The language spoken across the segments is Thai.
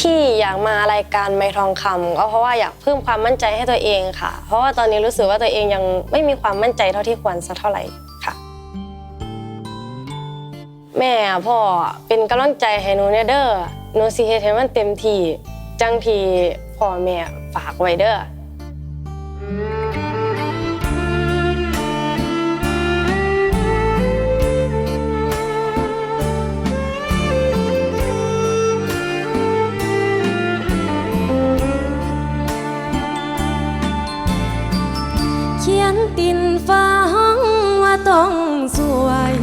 ที่อยากมารายการไม่ทองคำก็เพราะว่าอยากเพิ่มความมั่นใจให้ตัวเองค่ะ เพราะว่าตอนนี้รู้สึกว่าตัวเองยังไม่มีความมั่นใจเท่าที่ควรสักเท่าไหร่ค่ะ แม่พ่อเป็นกำลังใจให้หนูเนี่ยเด้อหนูสิเฮ็ดให้มันเต็มที่จังที่พ่อแม่ฝากไว้เด้อ นตินฟ้าห้องว่าต้องสวย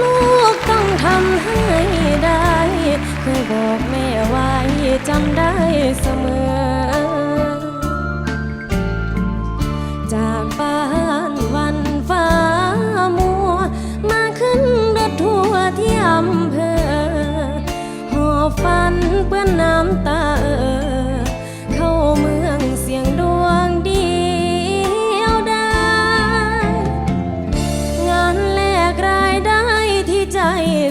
ลูกต้องทำให้ได้เคยบอกแม่ไว้จำได้เสมอ จากบ้านวันฟ้ามัว มาขึ้นรถทัวร์ที่อำเภอหอบฝันเปื้อนน้ำตา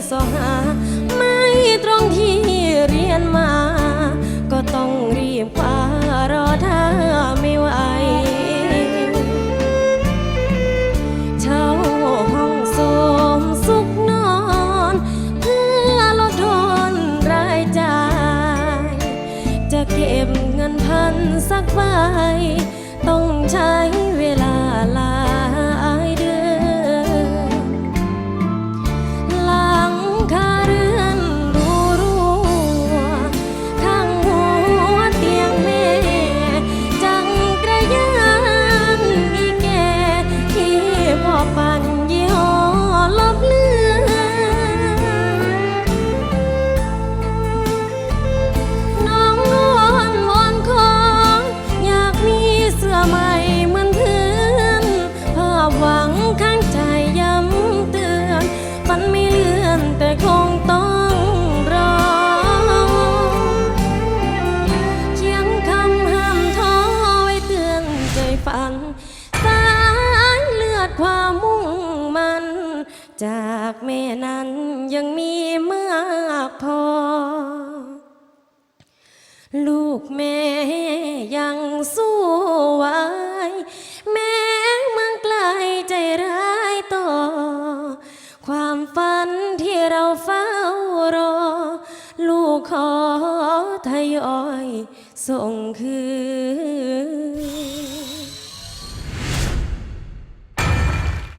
สอหา ไม่ตรงที่เรียนมา ก็ต้องรีบคว้ารอถ้าไม่ไหวเช่าห้องโสมสุขนอน เพื่อลดทนรายจ่าย จะเก็บเงินพันสักใบต้องใช้ จากแม่นั้นยังมีมากพอ ลูกแม่ยังสู้ไหวแม้เมืองไกลใจร้ายต่อ ความฝันที่เราเฝ้ารอ ลูกขอทยอยส่งคืน